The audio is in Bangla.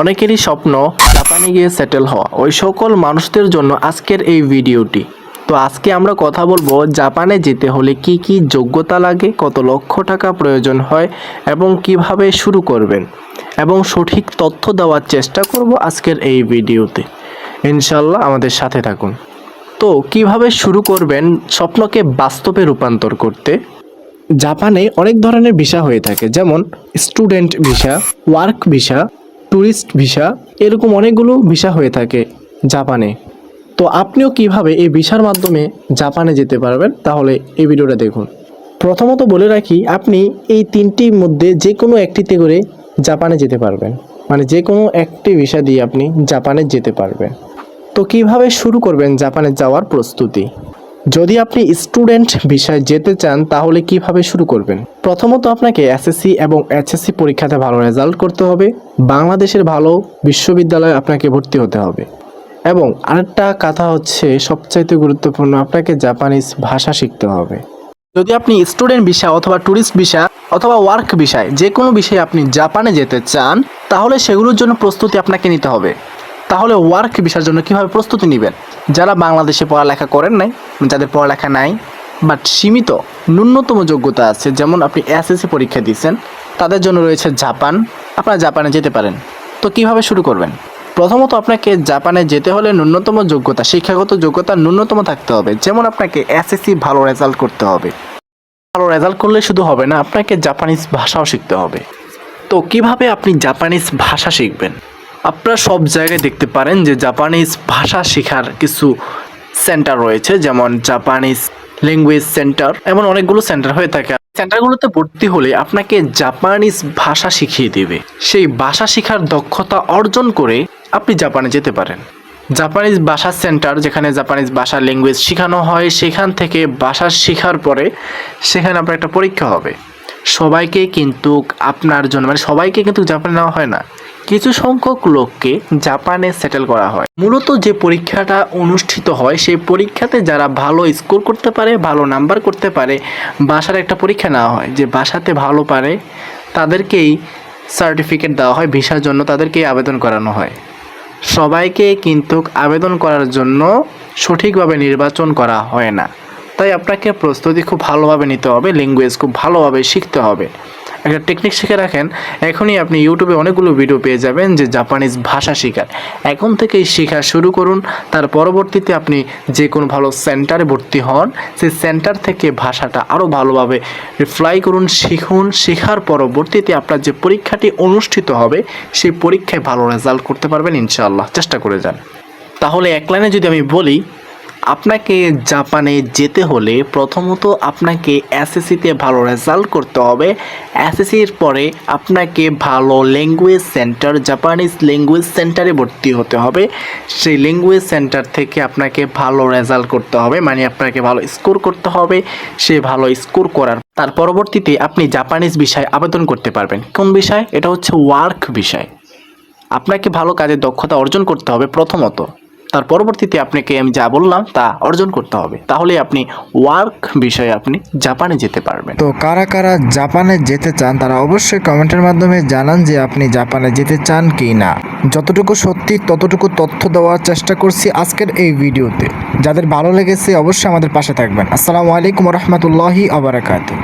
অনেকেরই স্বপ্ন জাপানে গিয়ে সেটেল হওয়া। ওই সকল মানুষদের জন্য আজকের এই ভিডিওটি। তো আজকে আমরা কথা বলব জাপানে যেতে হলে কি কি যোগ্যতা লাগে, কত লক্ষ টাকা প্রয়োজন হয় এবং কীভাবে শুরু করবেন এবং সঠিক তথ্য দেওয়ার চেষ্টা করব আজকের এই ভিডিওতে। ইনশাল্লাহ আমাদের সাথে থাকুন। তো কীভাবে শুরু করবেন স্বপ্নকে বাস্তবে রূপান্তর করতে? জাপানে অনেক ধরনের ভিসা হয়ে থাকে, যেমন student visa work visa tourist visa, এরকম অনেকগুলো ভিসা হয়ে থাকে জাপানে। তো আপনিও কীভাবে এই ভিসার মাধ্যমে জাপানে যেতে পারবেন? তাহলে এই ভিডিওটা দেখুন। প্রথমত বলে রাখি, আপনি এই তিনটির মধ্যে যে কোনো একটিতে করে জাপানে যেতে পারবেন। মানে যে কোনো একটি ভিসা দিয়ে আপনি জাপানে যেতে পারবেন। তো কীভাবে শুরু করবেন জাপানে যাওয়ার প্রস্তুতি? যদি আপনি স্টুডেন্ট বিষয়ে যেতে চান, তাহলে কীভাবে শুরু করবেন? প্রথমত আপনাকে এসএসসি এবং এইচএসসি পরীক্ষাতে ভালো রেজাল্ট করতে হবে। বাংলাদেশের ভালো বিশ্ববিদ্যালয়ে আপনাকে ভর্তি হতে হবে। এবং আরেকটা কথা হচ্ছে, সবচাইতে গুরুত্বপূর্ণ, আপনাকে জাপানিজ ভাষা শিখতে হবে। যদি আপনি স্টুডেন্ট ভিসা অথবা ট্যুরিস্ট ভিসা অথবা ওয়ার্ক ভিসায় যে কোনো বিষয়ে আপনি জাপানে যেতে চান, তাহলে সেগুলোর জন্য প্রস্তুতি আপনাকে নিতে হবে। তাহলে ওয়ার্ক ভিসার জন্য কীভাবে প্রস্তুতি নেবেন? যারা বাংলাদেশে পড়ালেখা করেন নাই, যাদের পড়ালেখা নাই বাট সীমিত ন্যূনতম যোগ্যতা আছে, যেমন আপনি এসএসসি পরীক্ষা দিয়েছেন, তাদের জন্য রয়েছে জাপান। আপনারা জাপানে যেতে পারেন। তো কীভাবে শুরু করবেন? প্রথমত আপনাকে জাপানে যেতে হলে ন্যূনতম যোগ্যতা, শিক্ষাগত যোগ্যতা ন্যূনতম থাকতে হবে। যেমন আপনাকে এসএসসি ভালো রেজাল্ট করতে হবে। ভালো রেজাল্ট করলে শুধু হবে না, আপনাকে জাপানিজ ভাষাও শিখতে হবে। তো কীভাবে আপনি জাপানিজ ভাষা শিখবেন? আপনারা সব জায়গায় দেখতে পারেন যে জাপানিজ ভাষা শেখার কিছু সেন্টার রয়েছে, যেমন জাপানিজ ল্যাঙ্গুয়েজ সেন্টার, এমন অনেকগুলো সেন্টার হয়ে থাকে। সেন্টারগুলোতে ভর্তি হলে আপনাকে জাপানিজ ভাষা শিখিয়ে দেবে। সেই ভাষা শেখার দক্ষতা অর্জন করে আপনি জাপানে যেতে পারেন। জাপানিজ ভাষা সেন্টার, যেখানে জাপানিজ ভাষা ল্যাঙ্গুয়েজ শেখানো হয়, সেখান থেকে ভাষা শেখার পরে সেখানে আপনার একটা পরীক্ষা হবে। সবাইকে কিন্তু আপনার জন্য মানে সবাইকে কিন্তু জাপানে নেওয়া হয় না। কিছু সংখ্যক লোককে জাপানে সেটেল করা হয়। মূলত যে পরীক্ষাটা অনুষ্ঠিত হয়, সেই পরীক্ষাতে যারা ভালো স্কোর করতে পারে, ভালো নাম্বার করতে পারে, বাসার একটা পরীক্ষা নেওয়া হয়। যে বাসাতে ভালো পারে, তাদেরকেই সার্টিফিকেট দেওয়া হয়, ভিসার জন্য তাদেরকেই আবেদন করানো হয়। সবাইকে কিন্তু আবেদন করার জন্য সঠিকভাবে নির্বাচন করা হয় না। তাই আপনাকে প্রস্তুতি খুব ভালোভাবে নিতে হবে ল্যাঙ্গুয়েজ খুব ভালোভাবে শিখতে হবে। একটা টেকনিক শিখে রাখেন, এখনই আপনি ইউটিউবে অনেকগুলো ভিডিও পেয়ে যাবেন যে জাপানিজ ভাষা শেখার। এখন থেকেই শেখা শুরু করুন, তার পরবর্তীতে আপনি যে কোনো ভালো সেন্টারে ভর্তি হন, সেই সেন্টার থেকে ভাষাটা আরও ভালোভাবে রিপ্লাই করুন, শিখুন, শেখার পরবর্তীতে আপনার যে পরীক্ষাটি অনুষ্ঠিত হবে, সেই পরীক্ষায় ভালো রেজাল্ট করতে পারবেন, ইনশাআল্লাহ। চেষ্টা করে যান। তাহলে এক লাইনে যদি আমি বলি আপনাকে জাপানে যেতে হলে প্রথমত আপনাকে এসএসসিতে ভালো রেজাল্ট করতে হবে। এসএসসির পরে আপনাকে ভালো ল্যাঙ্গুয়েজ সেন্টার জাপানিজ ল্যাঙ্গুয়েজ সেন্টারে ভর্তি হতে হবে। সেই ল্যাঙ্গুয়েজ সেন্টার থেকে আপনাকে ভালো রেজাল্ট করতে হবে মানে আপনাকে ভালো স্কোর করতে হবে। সে ভালো স্কোর করার তার পরবর্তীতে আপনি জাপানিজ বিষয়ে আবেদন করতে পারবেন। কোন বিষয়? এটা হচ্ছে ওয়ার্ক বিষয়। আপনাকে ভালো কাজের দক্ষতা অর্জন করতে হবে প্রথমত। তার পরবর্তীতে আপনাকে আমি যা বললাম তা অর্জন করতে হবে। তাহলে আপনি ওয়ার্ক বিষয়ে আপনি জাপানে যেতে পারবেন। তো কারা কারা জাপানে যেতে চান, তারা অবশ্যই কমেন্টের মাধ্যমে জানান যে আপনি জাপানে যেতে চান কি না যতটুকু সত্যি, ততটুকু তথ্য দেওয়ার চেষ্টা করছি আজকের এই ভিডিওতে। যাদের ভালো লেগেছে, অবশ্যই আমাদের পাশে থাকবেন। আসসালামু আলাইকুম রহমতুল্লাহি আবরাকাতু